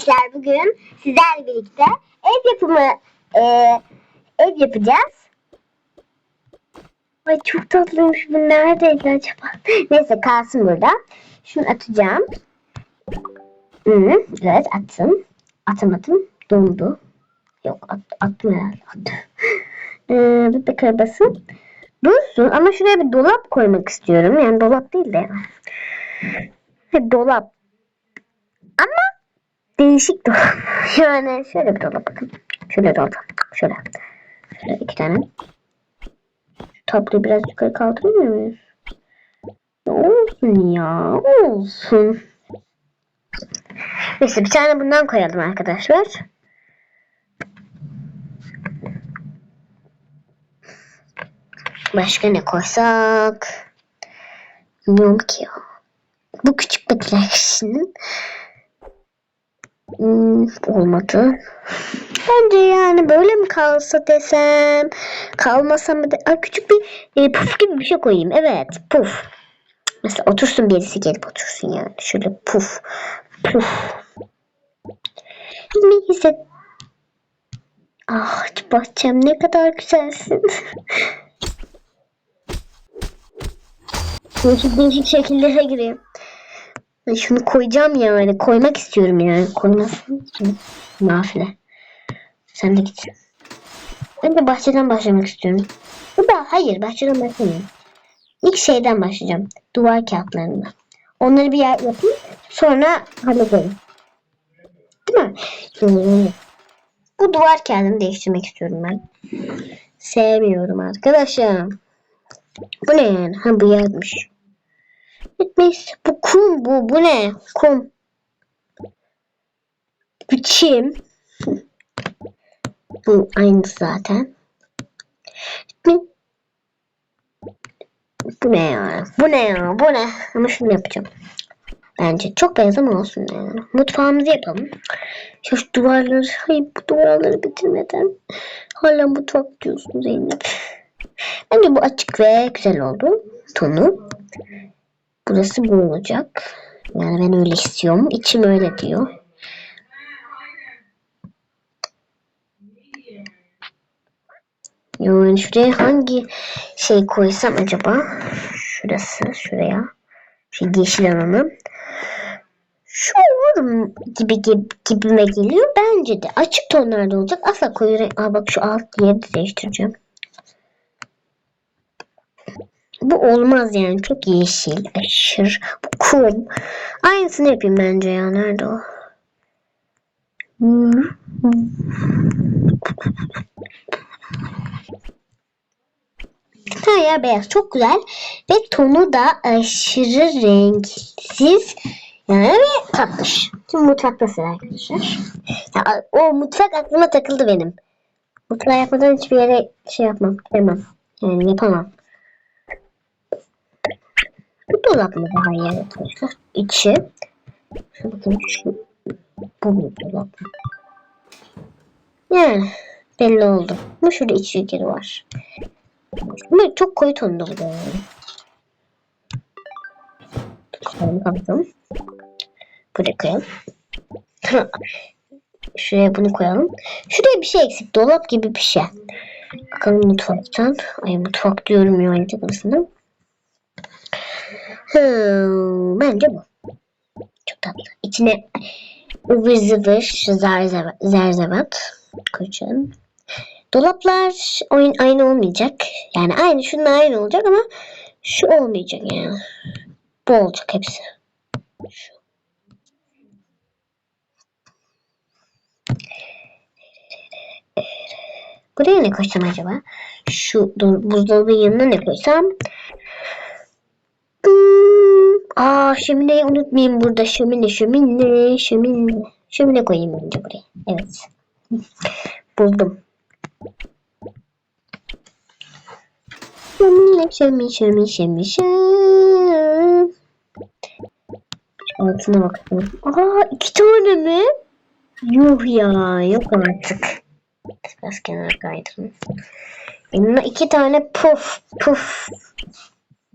Arkadaşlar bugün sizlerle birlikte ev yapımı e, ev yapacağız. Ay çok tatlıymış bu neredeydi acaba? Neyse kalsın burada. Şunu atacağım. Hı, evet attım. Atamadım. Dondu. Yok at, attım herhalde. Attım. Ee, bir dakika basın. Dursun ama şuraya bir dolap koymak istiyorum. Yani dolap değil de. Dolap. Ama değişik dolap. Yani şöyle bir dolap bakın. Şöyle dolap. Şöyle. Şöyle iki tane. Şu biraz yukarı kaldırmıyor muyuz? Olsun ya. Olsun. Neyse bir tane bundan koyalım arkadaşlar. Başka ne koysak? Bilmiyorum ki ya. Bu küçük Hmm, olmadı. Bence yani böyle mi kalsa desem, kalmasa mı de Aa, küçük bir e, puf gibi bir şey koyayım. Evet, puf. Mesela otursun birisi gelip otursun yani. Şöyle puf, puf. Neyse. Ah bahçem ne kadar güzelsin. değişik değişik şekillere gireyim. Şunu koyacağım yani. Koymak istiyorum yani. Koymasın. Nafile. Sen de git. Ben de bahçeden başlamak istiyorum. Da hayır bahçeden başlamayayım. İlk şeyden başlayacağım. Duvar kağıtlarından. Onları bir yer yapayım. Sonra hallederim. Değil mi? Bu duvar kağıdını değiştirmek istiyorum ben. Sevmiyorum arkadaşım. Bu ne yani? Ha bu yazmış. Bu kum bu. Bu ne? Kum. Bu. Bu aynı zaten. Bu, bu ne ya? Bu ne ya? Bu ne? Ama şunu yapacağım. Bence çok beyaz ama olsun yani. Mutfağımızı yapalım. Şu, şu duvarları, hayır bu duvarları bitirmeden hala mutfak diyorsun Zeynep. Bence bu açık ve güzel oldu. Tonu. Burası bu olacak. Yani ben öyle istiyorum. İçim öyle diyor. Yani şuraya hangi şey koysam acaba? Şurası, şuraya. Şu yeşil alanı. Şu olur gibi, gibi gibime geliyor. Bence de açık tonlarda olacak. Asla koyu renk. Aa bak şu alt yeri de değiştireceğim. Bu olmaz yani. Çok yeşil, aşırı. Bu kum. Aynısını yapayım bence ya. Nerede o? Ha ya beyaz. Çok güzel. Ve tonu da aşırı renksiz. Yani ve tatlış. Şimdi mutfakta sıra arkadaşlar. O mutfak aklıma takıldı benim. Mutfağı yapmadan hiçbir yere şey yapmam. Demem. Yani yapamam. Bu dolap mı daha iyi arkadaşlar? İçi. Şu bakın şu. Bu mu dolap? Yani belli oldu. Ama şurada iç yeri var. Ama çok koyu tonda bu da yani. Kapatalım. Buraya koyalım. Şuraya bunu koyalım. Şuraya bir şey eksik. Dolap gibi bir şey. Bakalım mutfaktan. Ay mutfak diyorum ya burasını. Hmm, bence bu. Çok tatlı. İçine ıvır zıvır zerzevat, koyacağım. Dolaplar oyun aynı olmayacak. Yani aynı şununla aynı olacak ama şu olmayacak yani. Bu olacak hepsi. Şu. Buraya ne koysam acaba? Şu dur, buzdolabının yanına ne koysam? Aa şömineyi unutmayayım burada. Şömine, şömine, şömine. Şömine koyayım bence buraya. Evet. Buldum. Şömine, şömine, şömine, şömine, şömine. Altına bakalım. Aa iki tane mi? Yuh ya yok artık. Biraz kenara kaydırın. Yanına iki tane puf puf.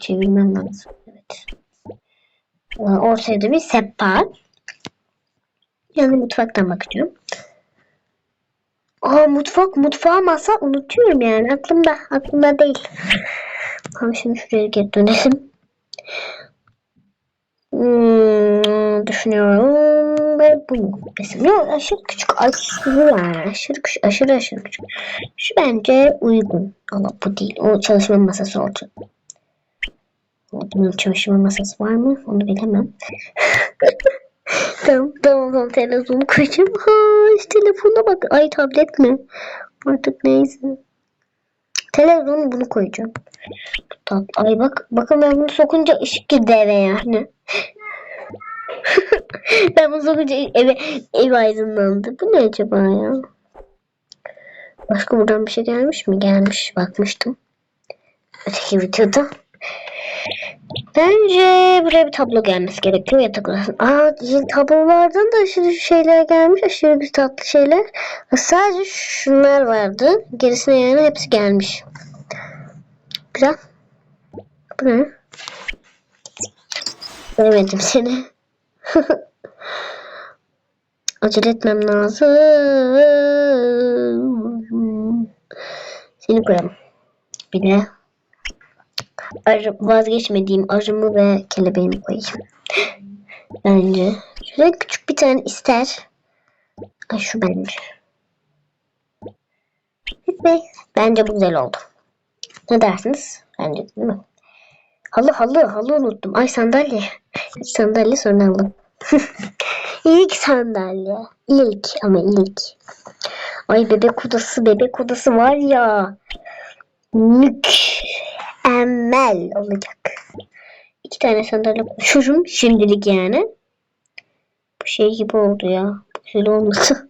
Çevirmem lazım. Evet. Ortaya da bir sehpa. Yani mutfaktan bakacağım. Aa mutfak mutfağa masa unutuyorum yani aklımda aklımda değil. Tamam şimdi şuraya geri dönelim. Hmm, düşünüyorum ve bu resim yok aşırı küçük aşırı yani aşırı küçük aşırı aşırı küçük. Şu bence uygun ama bu değil o çalışma masası olacak. Bunun çalışma masası var mı onu bilemem. tamam tamam tamam telefonu koyacağım. Ha işte telefona bak ay tablet mi? Artık neyse. Televizyonu bunu koyacağım. Tat, ay bak bakın ben bunu sokunca ışık girdi eve yani. ben bunu sokunca eve, ev aydınlandı. Bu ne acaba ya? Başka buradan bir şey gelmiş mi? Gelmiş. Bakmıştım. Öteki videoda. Bence buraya bir tablo gelmesi gerekiyor yatak odasına. Aa tablolardan da aşırı şeyler gelmiş. Aşırı bir tatlı şeyler. Sadece şunlar vardı. Gerisine yani hepsi gelmiş. Güzel. Bu ne? Göremedim seni. Acele etmem lazım. Seni koyalım. Bir de arı, vazgeçmediğim arımı ve kelebeğimi koyacağım. Bence. Şöyle küçük bir tane ister. Ay şu bence. Ve bence bu güzel oldu. Ne dersiniz? Bence değil mi? Halı halı halı unuttum. Ay sandalye. Sandalye sonra halı. ilk sandalye. İlk ama ilk. Ay bebek odası bebek odası var ya. Mükemmel olacak. İki tane sandalye koşurum şimdilik yani. Bu şey gibi oldu ya. Bu güzel olmadı.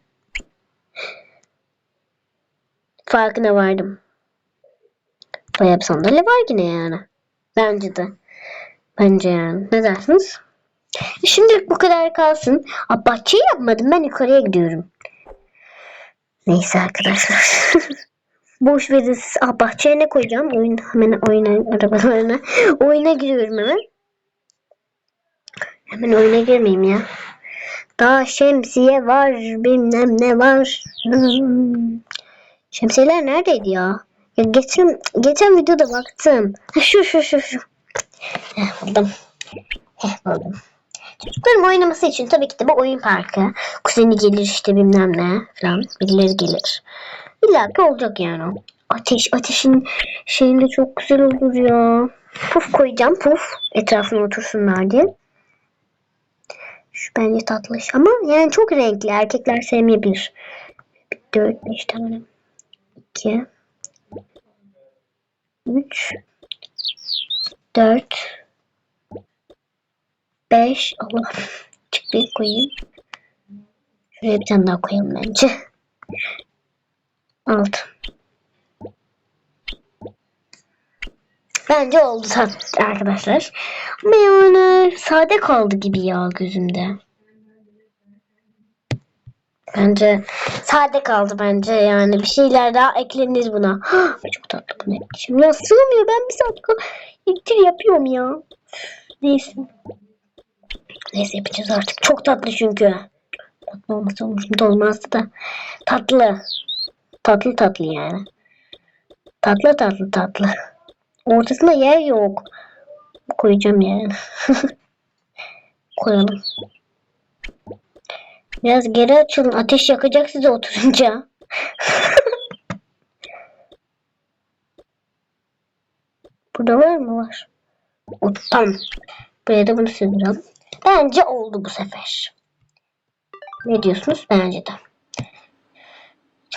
Farkına vardım. Bayağı bir sandalye var yine yani. Bence de. Bence yani. Ne dersiniz? Şimdilik bu kadar kalsın. Aa, bahçeyi yapmadım. Ben yukarıya gidiyorum. Neyse arkadaşlar. Boş verin. Aa, bahçeye ne koyacağım? Oyun, hemen oyuna, arabalarına. Oyuna giriyorum hemen. Hemen oyuna girmeyeyim ya. Daha şemsiye var. Bilmem ne var. Şemsiyeler neredeydi ya? Ya geçen, geçen videoda baktım. Şu şu şu şu. Heh, buldum. Heh, buldum. Çocukların oynaması için tabii ki de bu oyun parkı. Kuzeni gelir işte bilmem ne falan. Birileri gelir. İlla ki olacak yani. Ateş, ateşin şeyinde çok güzel olur ya. Puf koyacağım puf. Etrafına otursunlar diye. Şu bence tatlış ama yani çok renkli. Erkekler sevmeyebilir. 4, 5 tane. 2 3 4 5 Allah çık bir koyayım. Şuraya bir tane daha koyalım bence. 6 Bence oldu arkadaşlar. Ama yani sade kaldı gibi ya gözümde. Bence sade kaldı bence yani bir şeyler daha eklenir buna. Çok tatlı bu ne biçim ya sığmıyor ben bir saat itir yapıyorum ya. Neyse. Neyse yapacağız artık. Çok tatlı çünkü. Tatlı olmasa olmazdı da. Tatlı. Tatlı tatlı yani. Tatlı tatlı tatlı. Ortasında yer yok. Koyacağım yani. Koyalım. Biraz geri açılın. Ateş yakacak size oturunca. Burada var mı? Var. O, tamam. Buraya da bunu sığdıralım. Bence oldu bu sefer. Ne diyorsunuz? Bence de.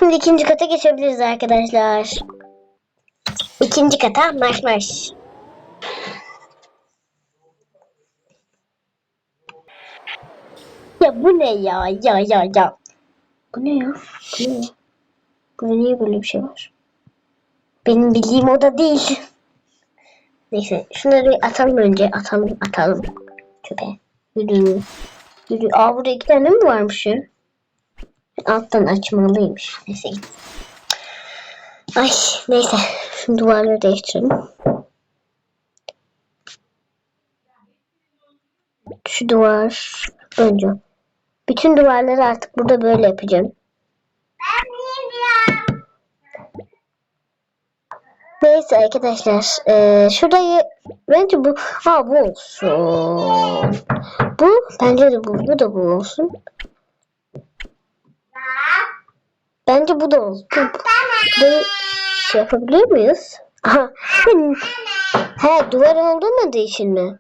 Şimdi ikinci kata geçebiliriz arkadaşlar. İkinci kata marş marş. Ya bu ne ya? Ya ya ya. Bu ne ya? Bu ne ya? Burada niye böyle bir şey var? Benim bildiğim o da değil. Neyse şunları atalım önce. Atalım atalım. Çöpe. Yürü. Yürü. Aa burada iki tane mi varmış ya? Alttan açmalıymış. Neyse. Ay neyse. Şu duvarları değiştirelim. Şu duvar önce Bütün duvarları artık burada böyle yapacağım. Neyse arkadaşlar. eee, şurayı bence bu ha bu olsun. Bu bence de bu. Bu da bu olsun. Bence bu da olsun. Burayı şey yapabiliyor muyuz? Aha. He duvarın olmadığı için mi?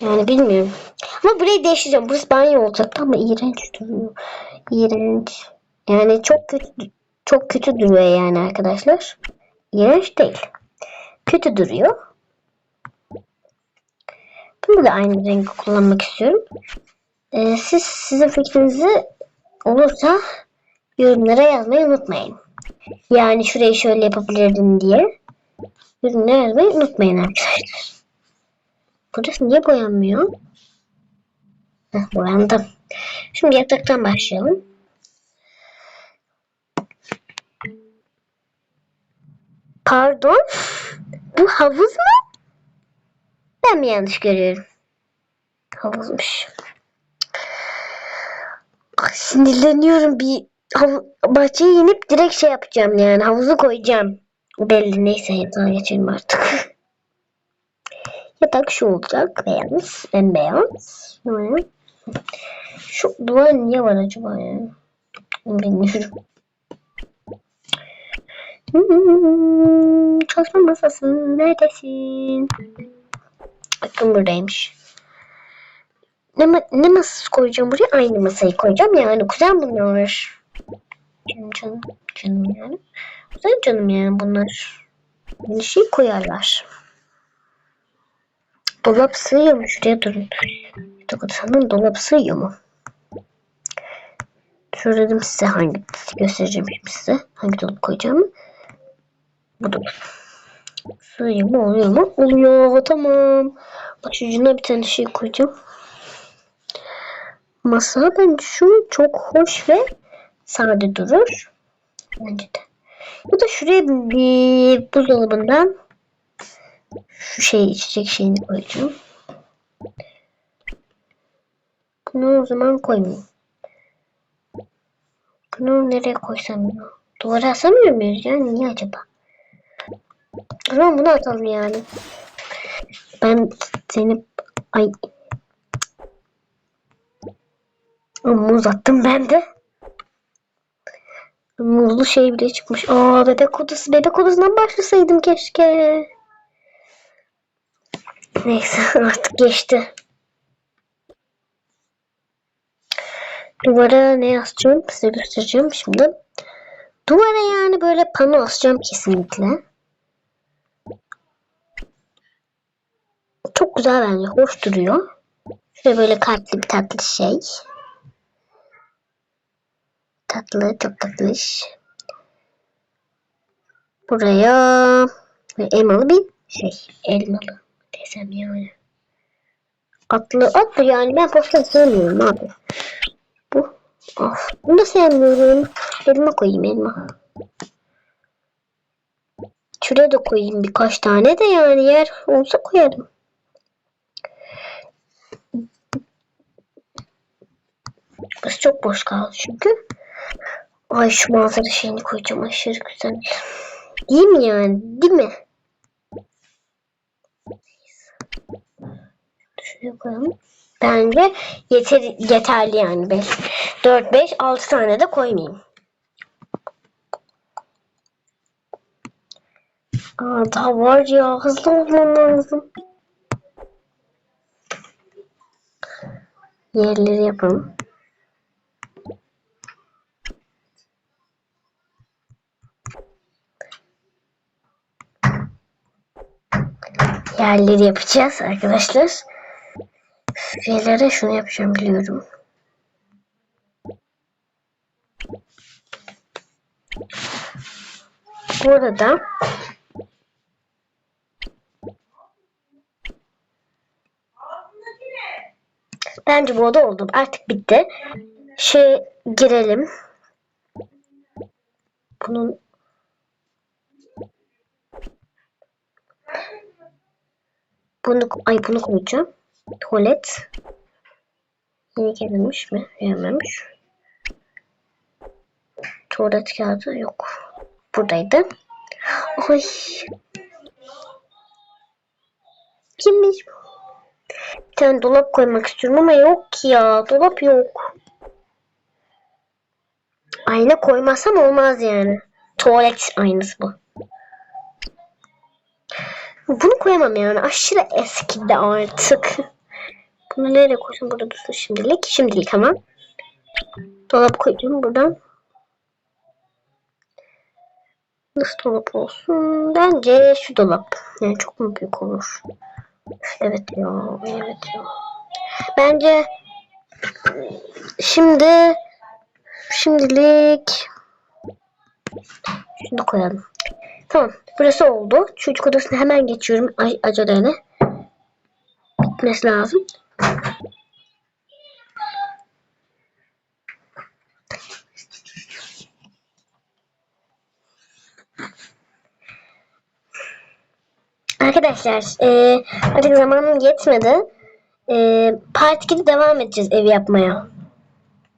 Yani bilmiyorum. Ama burayı değiştireceğim. Burası banyo olacak ama iğrenç duruyor. İğrenç. Yani çok kötü çok kötü duruyor yani arkadaşlar. İğrenç değil. Kötü duruyor. Bunu da aynı rengi kullanmak istiyorum. Ee, siz sizin fikrinizi olursa yorumlara yazmayı unutmayın. Yani şurayı şöyle yapabilirdim diye. Yorumlara yazmayı unutmayın arkadaşlar. Burası niye boyanmıyor? Heh, boyandı. Şimdi yataktan başlayalım. Pardon. Bu havuz mu? Ben mi yanlış görüyorum? Havuzmuş. Sinirleniyorum bir hav- bahçeye inip direkt şey yapacağım yani havuzu koyacağım. Belli neyse yatağa geçelim artık. Yatak şu olacak beyaz, bembeyaz. Böyle. Şu duvar niye var acaba ya? Bilmiyorum. Hmm, çalışma masası neredesin? Bakın buradaymış. Ne, ne masası koyacağım buraya? Aynı masayı koyacağım yani. Kuzen bunlar. Canım canım. Canım yani. Kuzen canım yani bunlar. Bir şey koyarlar. Dolap sığıyor mu? Şuraya durun. Odasının dolap sığıyor mu? Söyledim size hangi göstereceğim şimdi size. Hangi dolap koyacağımı. Bu dolap. Sığıyor mu? Oluyor mu? Oluyor. Tamam. Baş ucuna bir tane şey koyacağım. Masa bence şu çok hoş ve sade durur. Bence de. Bu da şuraya bir buzdolabından şu şey içecek şeyini koyacağım. Bunu o zaman koymayayım. Bunu nereye koysam ya? Duvara asamıyor muyuz ya? Niye acaba? O zaman bunu atalım yani. Ben seni... Ay... Muz attım ben de. Muzlu şey bile çıkmış. Aa bebek odası. Bebek odasından başlasaydım keşke. Neyse artık geçti. Duvara ne asacağım size göstereceğim şimdi. Duvara yani böyle pano asacağım kesinlikle. Çok güzel bence. Hoş duruyor. Şöyle böyle kalpli bir tatlı şey. Tatlı, çok tatlış. Buraya elmalı bir şey. Elmalı desem yani. Atlı, atlı yani ben posta sevmiyorum abi. Bu. Of, bunu da sevmiyorum. Elma koyayım elma. Şuraya da koyayım birkaç tane de yani yer olsa koyarım. Burası çok boş kaldı çünkü. Ay şu manzara şeyini koyacağım aşırı güzel. Değil mi yani? Değil mi? Şuraya koyalım. Bence yeter, yeterli yani 5. 4, 5, 6 tane de koymayayım. Aa, daha var ya hızlı olmam lazım. Yerleri yapalım. Yerleri yapacağız arkadaşlar. Yerlere şunu yapacağım biliyorum. Bu arada bence bu oda oldu. Artık bitti. Şey girelim. Bunun bunu ay bunu koyacağım. Tuvalet. Yeni gelmemiş mi? Gelmemiş. Tuvalet kağıdı yok. Buradaydı. Ay. Kimmiş bu? Bir tane dolap koymak istiyorum ama yok ya. Dolap yok. Ayna koymazsam olmaz yani. Tuvalet aynası bu. Bunu koyamam yani. Aşırı eskidi artık. Bunu nereye koysam burada dursun şimdilik. Şimdilik ama. Dolap koyacağım buradan. Nasıl dolap olsun? Bence şu dolap. Yani çok mu büyük olur? Evet ya. Evet ya. Bence şimdi şimdilik şunu koyalım. Tamam. Burası oldu. Çocuk odasına hemen geçiyorum. Ay, aceleyle. Bitmesi lazım. Arkadaşlar e, artık zamanım yetmedi. E, part 2'de devam edeceğiz ev yapmaya.